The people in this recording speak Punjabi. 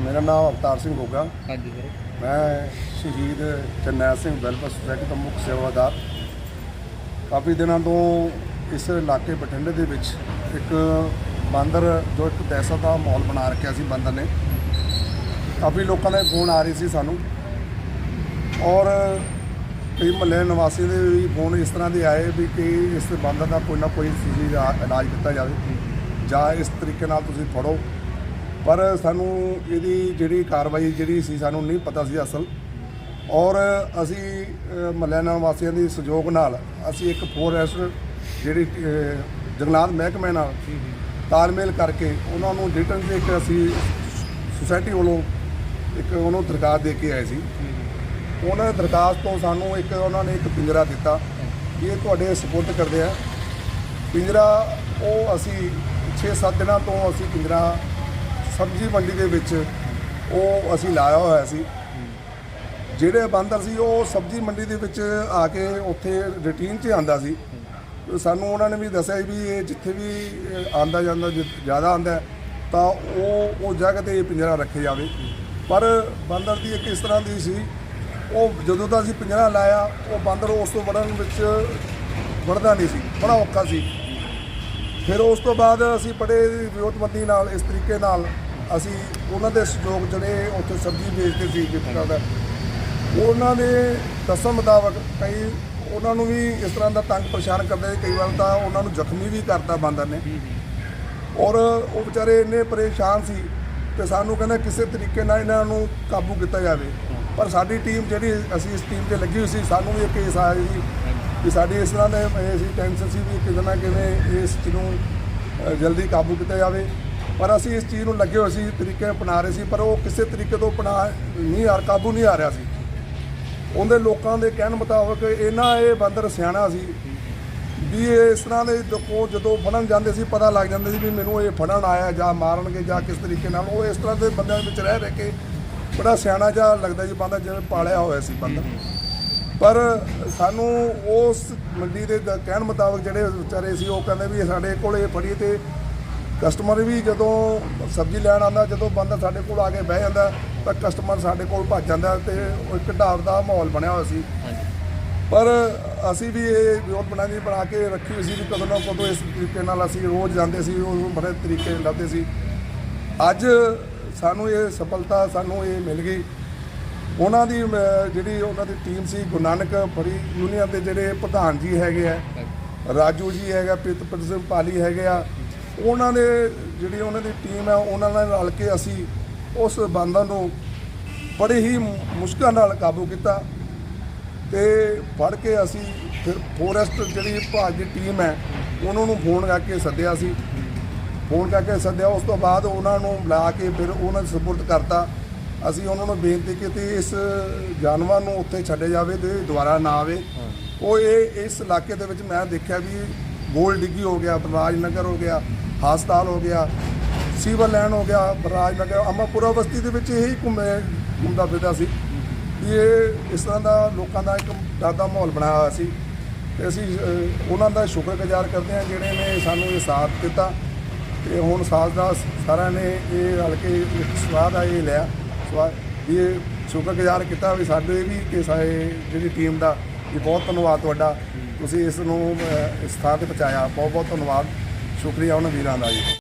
ਮੇਰਾ ਨਾਮ ਅਵਤਾਰ ਸਿੰਘ ਹਾਂਜੀ ਸਰ ਮੈਂ ਸ਼ਹੀਦ ਚਰਨੈਲ ਸਿੰਘ ਵੈਲਫੇਅਰ ਸੁਸਾਇਟੀ ਦਾ ਮੁੱਖ ਸੇਵਾਦਾਰ। ਕਾਫੀ ਦਿਨਾਂ ਤੋਂ ਇਸ ਇਲਾਕੇ ਬਠਿੰਡੇ ਦੇ ਵਿੱਚ ਇੱਕ ਬਾਂਦਰ ਜੋ ਇੱਕ ਦਹਿਸ਼ਤ ਦਾ ਮਾਹੌਲ ਬਣਾ ਰੱਖਿਆ ਸੀ ਬਾਂਦਰ ਨੇ। ਕਾਫੀ ਲੋਕਾਂ ਦੇ ਫੋਨ ਆ ਰਹੇ ਸੀ ਸਾਨੂੰ। ਔਰ ਕਈ ਮਹੱਲੇ ਨਿਵਾਸੀ ਦੇ ਵੀ ਫੋਨ ਇਸ ਤਰ੍ਹਾਂ ਦੇ ਆਏ ਵੀ ਕਿ ਇਸ ਬਾਂਦਰ ਦਾ ਕੋਈ ਨਾ ਕੋਈ ਸਹੀ ਇਲਾਜ ਦਿੱਤਾ ਜਾਵੇ। ਜਾਂ ਇਸ ਤਰੀਕੇ ਨਾਲ ਤੁਸੀਂ ਫੜੋ। ਪਰ ਸਾਨੂੰ ਇਹਦੀ ਜਿਹੜੀ ਕਾਰਵਾਈ ਜਿਹੜੀ ਸੀ ਸਾਨੂੰ ਨਹੀਂ ਪਤਾ ਸੀ ਅਸਲ। ਔਰ ਅਸੀਂ ਮਹੱਲੇ ਨਿਵਾਸੀਆਂ ਦੀ ਸਹਿਯੋਗ ਨਾਲ ਅਸੀਂ ਇੱਕ ਫੋਰੈਸਟ ਜਿਹੜੀ ਜੰਗਲਾਤ ਮਹਿਕਮੇ ਨਾਲ ਤਾਲਮੇਲ ਕਰਕੇ ਉਹਨਾਂ ਨੂੰ ਰਿਟਰਨ ਦੇ ਇੱਕ ਅਸੀਂ ਸੁਸਾਇਟੀ ਵੱਲੋਂ ਇੱਕ ਉਹਨੂੰ ਦਰਖਾਸਤ ਦੇ ਕੇ ਆਏ ਸੀ। ਉਹਨਾਂ ਦਰਖਾਸਤ ਤੋਂ ਸਾਨੂੰ ਇੱਕ ਉਹਨਾਂ ਨੇ ਇੱਕ ਪਿੰਜਰਾ ਦਿੱਤਾ। ਇਹ ਤੁਹਾਡੇ ਸਪੋਰਟ ਕਰਦੇ ਆ। ਪਿੰਜਰਾ ਉਹ ਅਸੀਂ 6-7 ਦਿਨਾਂ ਤੋਂ ਅਸੀਂ ਪਿੰਜਰਾ ਸਬਜ਼ੀ ਮੰਡੀ ਦੇ ਵਿੱਚ ਉਹ ਅਸੀਂ ਲਾਇਆ ਹੋਇਆ ਸੀ। ਜਿਹੜੇ ਬਾਂਦਰ ਸੀ ਉਹ ਸਬਜ਼ੀ ਮੰਡੀ ਦੇ ਵਿੱਚ ਆ ਕੇ ਉੱਥੇ ਰੂਟੀਨ 'ਚ ਆਂਦਾ ਸੀ। ਸਾਨੂੰ ਉਹਨਾਂ ਨੇ ਵੀ ਦੱਸਿਆ ਵੀ ਇਹ ਜਿੱਥੇ ਵੀ ਇਹ ਆਂਦਾ ਜਾਂਦਾ, ਜਿ- ਜ਼ਿਆਦਾ ਆਂਦਾ ਤਾਂ ਉਹ ਉਹ ਜਗ੍ਹਾ ਤੇ ਇਹ ਪਿੰਜਰਾ ਰੱਖਿਆ ਜਾਵੇ। ਪਰ ਬਾਂਦਰ ਦੀ ਇੱਕ ਇਸ ਤਰ੍ਹਾਂ ਦੀ ਸੀ, ਉਹ ਜਦੋਂ ਦਾ ਅਸੀਂ ਪਿੰਜਰਾ ਲਾਇਆ, ਉਹ ਬਾਂਦਰ ਉਸ ਤੋਂ ਵੜਨ ਵਿੱਚ ਵੜਦਾ ਨਹੀਂ ਸੀ। ਬੜਾ ਔਖਾ ਸੀ। ਫਿਰ ਉਸ ਤੋਂ ਬਾਅਦ ਅਸੀਂ ਬੜੇ ਵਿਰੋਧਮੰਦੀ ਨਾਲ, ਇਸ ਤਰੀਕੇ ਨਾਲ ਅਸੀਂ ਉਹਨਾਂ ਦੇ ਸਹਿਯੋਗ ਜਿਹੜੇ ਉੱਥੇ ਸਬਜ਼ੀ ਵੇਚਦੇ ਸੀ ਜਿੱਥੇ ਦਾ। ਉਹਨਾਂ ਦੇ ਦੱਸਣ ਮੁਤਾਬਕ ਕਈ ਉਹਨਾਂ ਨੂੰ ਵੀ ਇਸ ਤਰ੍ਹਾਂ ਦਾ ਤੰਗ ਪਰੇਸ਼ਾਨ ਕਰਦੇ ਕਈ ਵਾਰ ਤਾਂ ਉਹਨਾਂ ਨੂੰ ਜ਼ਖਮੀ ਵੀ ਕਰਤਾ ਬਾਂਦਰ ਨੇ। ਔਰ ਉਹ ਵਿਚਾਰੇ ਇੰਨੇ ਪਰੇਸ਼ਾਨ ਸੀ ਤੇ ਸਾਨੂੰ ਕਹਿੰਦਾ ਕਿਸੇ ਤਰੀਕੇ ਨਾਲ ਇਹਨਾਂ ਨੂੰ ਕਾਬੂ ਕੀਤਾ ਜਾਵੇ। ਪਰ ਸਾਡੀ ਟੀਮ ਜਿਹੜੀ, ਅਸੀਂ ਇਸ ਟੀਮ ਤੇ ਲੱਗੀ ਹੋਈ ਸੀ, ਸਾਨੂੰ ਵੀ ਇਹ ਕੇਸ ਆਇਆ ਸੀ। ਕਿ ਸਾਡੀ ਇਸ ਤਰ੍ਹਾਂ ਦੇ ਅਸੀਂ ਟੈਂਸ਼ਨ ਸੀ ਵੀ ਕਿਤੇ ਨਾ ਕਿਵੇਂ ਇਸ ਚੀਜ਼ ਨੂੰ ਜਲਦੀ ਕਾਬੂ ਕੀਤਾ ਜਾਵੇ। ਪਰ ਅਸੀਂ ਇਸ ਚੀਜ਼ ਨੂੰ ਲੱਗੇ ਹੋਏ ਸੀ, ਤਰੀਕੇ ਅਪਣਾ ਰਹੇ ਸੀ, ਪਰ ਉਹ ਕਿਸੇ ਤਰੀਕੇ ਤੋਂ ਅਪਣਾ ਨਹੀਂ ਆ, ਕਾਬੂ ਨਹੀਂ ਆ ਰਿਹਾ ਸੀ। ਉਹਦੇ ਲੋਕਾਂ ਦੇ ਕਹਿਣ ਮੁਤਾਬਕ ਇਹਨਾਂ ਇਹ ਬਾਂਦਰ ਸਿਆਣਾ ਸੀ ਵੀ ਇਸ ਤਰ੍ਹਾਂ ਦੇ ਦੇਖੋ, ਜਦੋਂ ਫੜਨ ਜਾਂਦੇ ਸੀ, ਪਤਾ ਲੱਗ ਜਾਂਦਾ ਸੀ ਵੀ ਮੈਨੂੰ ਇਹ ਫੜਨ ਆਇਆ ਜਾਂ ਮਾਰਨਗੇ ਜਾਂ ਕਿਸ ਤਰੀਕੇ ਨਾਲ। ਉਹ ਇਸ ਤਰ੍ਹਾਂ ਦੇ ਬੰਦਿਆਂ ਦੇ ਵਿੱਚ ਰਹਿ ਰਹਿ ਕੇ ਬੜਾ ਸਿਆਣਾ ਜਿਹਾ ਲੱਗਦਾ ਜੀ, ਬੰਦਾ ਜਿਵੇਂ ਪਾਲਿਆ ਹੋਇਆ ਸੀ ਬੰਦਾ। ਪਰ ਸਾਨੂੰ ਉਸ ਮੰਡੀ ਦੇ ਦ- ਕਹਿਣ ਮੁਤਾਬਕ ਜਿਹੜੇ ਵਿਚਾਰੇ ਸੀ ਉਹ ਕਹਿੰਦੇ ਵੀ ਸਾਡੇ ਕੋਲ ਇਹ ਫੜੀ ਤੇ ਕਸਟਮਰ ਵੀ ਜਦੋਂ ਸਬਜ਼ੀ ਲੈਣ ਆਉਂਦਾ ਜਦੋਂ ਬੰਦਾ ਸਾਡੇ ਕੋਲ ਆ ਕੇ ਬਹਿ ਜਾਂਦਾ ਤਾਂ ਕਸਟਮਰ ਸਾਡੇ ਕੋਲ ਭੱਜ ਜਾਂਦਾ ਤੇ ਉਹ ਇੱਕ ਢਾਬ ਦਾ ਮਾਹੌਲ ਬਣਿਆ ਹੋਇਆ ਸੀ। ਪਰ ਅਸੀਂ ਵੀ ਇਹ ਵਿਰੋਧ ਬਣਾਈ ਬਣਾ ਕੇ ਰੱਖੀ ਹੋਈ ਸੀ ਵੀ ਕਦੋਂ ਨਾ ਕਦੋਂ ਇਸ ਤਰੀਕੇ ਨਾਲ ਅਸੀਂ ਰੋਜ਼ ਜਾਂਦੇ ਸੀ ਉਹ ਬੜੇ ਤਰੀਕੇ ਨਾਲ ਲੱਭਦੇ ਸੀ। ਅੱਜ ਸਾਨੂੰ ਇਹ ਸਫਲਤਾ ਸਾਨੂੰ ਇਹ ਮਿਲ ਗਈ। ਉਹਨਾਂ ਦੀ ਅਮ, ਜਿਹੜੀ ਉਹਨਾਂ ਦੀ ਟੀਮ ਸੀ ਗੁਰੂ ਨਾਨਕ ਫੜੀ ਯੂਨੀਅਨ ਦੇ ਜਿਹੜੇ ਪ੍ਰਧਾਨ ਜੀ ਹੈਗੇ ਆ ਰਾਜੂ ਜੀ ਹੈਗਾ ਪ੍ਰਿਤਪਤ ਸਿੰਘ ਪਾਲੀ ਹੈਗੇ ਆ ਉਹਨਾਂ ਦੇ ਜਿਹੜੀ ਉਹਨਾਂ ਦੀ ਟੀਮ ਹੈ ਉਹਨਾਂ ਨਾਲ ਰਲ ਕੇ ਅਸੀਂ ਉਸ ਬੰਦਾ ਨੂੰ ਬੜੇ ਹੀ ਮੁ- ਮੁਸ਼ਕਲ ਨਾਲ ਕਾਬੂ ਕੀਤਾ ਤੇ ਫੜ ਕੇ ਅਸੀਂ ਫਿਰ ਫੋਰੈਸਟ ਜਿਹੜੀ ਵਿਭਾਗ ਦੀ ਟੀਮ ਹੈ ਉਹਨਾਂ ਨੂੰ ਫੋਨ ਕਰਕੇ ਸੱਦਿਆ ਸੀ। ਫੋਨ ਕਰਕੇ ਸੱਦਿਆ ਉਸ ਤੋਂ ਬਾਅਦ ਉਹਨਾਂ ਨੂੰ ਬੁਲਾ ਕੇ ਫਿਰ ਉਹਨਾਂ ਨੂੰ ਸਪੋਰਟ ਕਰਤਾ। ਅਸੀਂ ਉਹਨਾਂ ਨੂੰ ਬੇਨਤੀ ਕੀਤੀ ਇਸ ਜਾਨਵਰ ਨੂੰ ਉੱਥੇ ਛੱਡਿਆ ਜਾਵੇ ਤੇ ਦੁਬਾਰਾ ਨਾ ਆਵੇ। ਉਹ ਇਹ ਇਸ ਇਲਾਕੇ ਦੇ ਵਿੱਚ ਮੈਂ ਦੇਖਿਆ ਵੀ ਗੋਲ ਡਿੱਗੀ ਹੋ ਗਿਆ ਬਰਾਜ ਨਗਰ ਹੋ ਗਿਆ, ਹਸਪਤਾਲ ਹੋ ਗਿਆ ਸੀਵਰ ਲੈਣ ਹੋ ਗਿਆ ਬਰਾਜ ਨਗਰ ਅਮਰਪੁਰਾ ਬਸਤੀ ਦੇ ਵਿੱਚ ਇਹੀ ਘੁੰਮੇ, ਘੁੰਮਦਾ ਫਿਰਦਾ ਸੀ। ਇਹ ਇਸ ਤਰ੍ਹਾਂ ਦਾ ਲੋਕਾਂ ਦਾ ਇੱਕ ਡਰ ਮਾਹੌਲ ਬਣਾਇਆ ਹੋਇਆ ਸੀ। ਤੇ ਅਸੀਂ ਉਹਨਾਂ ਦਾ ਸ਼ੁਕਰਗੁਜ਼ਾਰ ਕਰਦੇ ਹਾਂ ਜਿਹੜੇ ਨੇ ਸਾਨੂੰ ਇਹ ਸਾਥ ਦਿੱਤਾ। ਤੇ ਹੁਣ ਸਾਥ ਦਾ ਸਾਰਿਆਂ ਨੇ ਇਹ ਰਲ ਕੇ ਇੱਕ ਸਵਾਦ ਆ ਇਹ ਲਿਆ। ਸਵਾਦ ਵੀ ਇਹ ਸ਼ੁਕਰਗੁਜ਼ਾਰ ਕੀਤਾ ਵੀ ਸਾਡੇ ਵੀ ਕਿ ਸਾਰੇ ਜਿਹੜੀ ਟੀਮ ਦਾ ਵੀ ਬਹੁਤ ਧੰਨਵਾਦ ਤੁਹਾਡਾ। ਤੁਸੀਂ ਇਸ ਨੂੰ ਅਹ, ਇਸ ਥਾਂ ਤੇ ਪਹੁੰਚਾਇਆ। ਬਹੁਤ ਬਹੁਤ ਧੰਨਵਾਦ। ਸ਼ੁਕਰੀਆ ਉਹਨਾਂ ਵੀਰਾਂ ਦਾ ਜੀ।